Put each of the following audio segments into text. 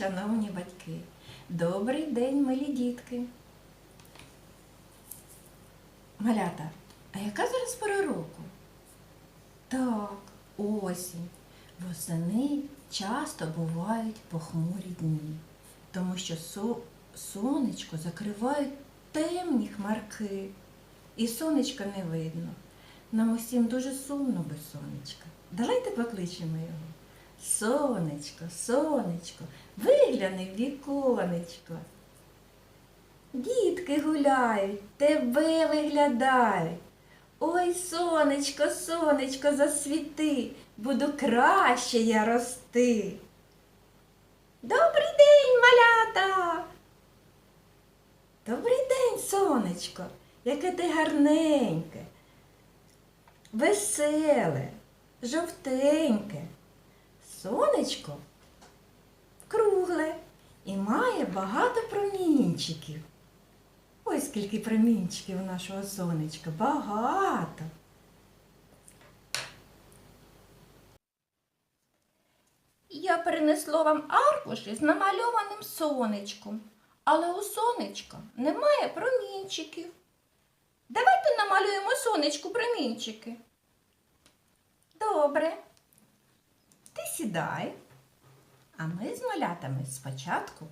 шановні батьки! Добрий день, милі дітки! Малята, а яка зараз пора року? Так, осінь. Восени часто бувають похмурі дні, тому що сонечко закривають темні хмарки, і сонечка не видно. Нам усім дуже сумно без сонечка. Давайте покличемо його. Сонечко, сонечко, вигляни в віконечко. Дітки гуляють, тебе виглядають. Ой, сонечко, сонечко, засвіти, буду краще я рости. Добрий день, малята. Добрий день, сонечко, яке ти гарненьке, веселе, жовтеньке. Сонечко кругле і має багато промінчиків. Ось скільки промінчиків у нашого сонечка. Багато. Я принесла вам аркуші з намальованим сонечком, але у сонечка немає промінчиків. Давайте намалюємо сонечку промінчики. Добре. Ти сідай. А ми з малятами спочатку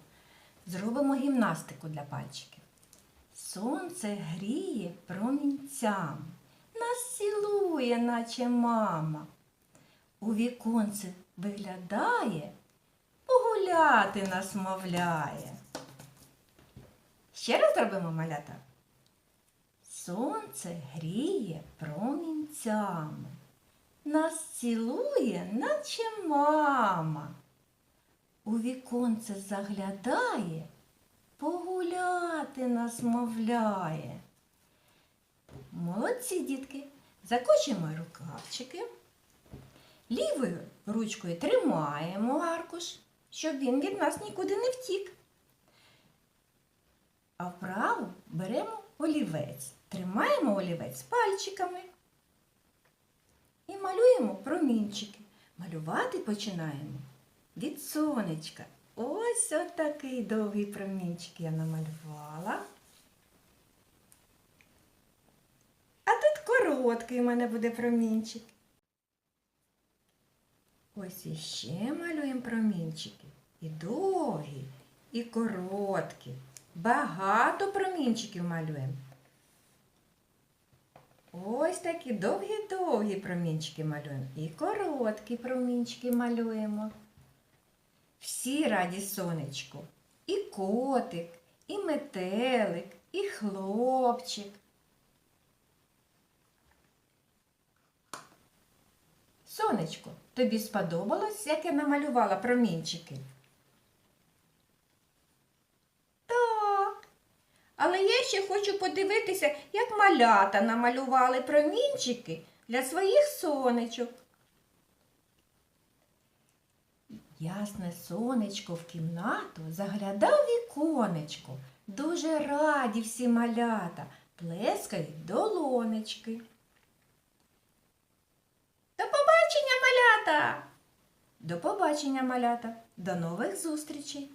зробимо гімнастику для пальчиків. Сонце гріє промінцями, нас цілує, наче мама. У віконце виглядає, погуляти нас мовляє. Ще раз зробимо малята. Сонце гріє промінцями, нас цілує, наче мама. У віконце заглядає, погуляти нас мовляє. Молодці, дітки, закочуємо рукавчики. Лівою ручкою тримаємо аркуш, щоб він від нас нікуди не втік. А вправо беремо олівець. Тримаємо олівець пальчиками і малюємо промінчики. Малювати починаємо від сонечка. Ось отакий довгий промінчик я намалювала. А тут короткий у мене буде промінчик. Ось іще малюємо промінчики. І довгі, і короткі. Багато промінчиків малюємо. Ось такі довгі-довгі промінчики малюємо. І короткі промінчики малюємо. Всі раді сонечку. І котик, і метелик, і хлопчик. Сонечко, тобі сподобалось, як я намалювала промінчики? Так. Але я ще хочу подивитися, як малята намалювали промінчики для своїх сонечок. Ясне сонечко в кімнату заглядав віконечко. Дуже раді всі малята, плескають долонечки. До побачення, малята! До побачення, малята! До нових зустрічей!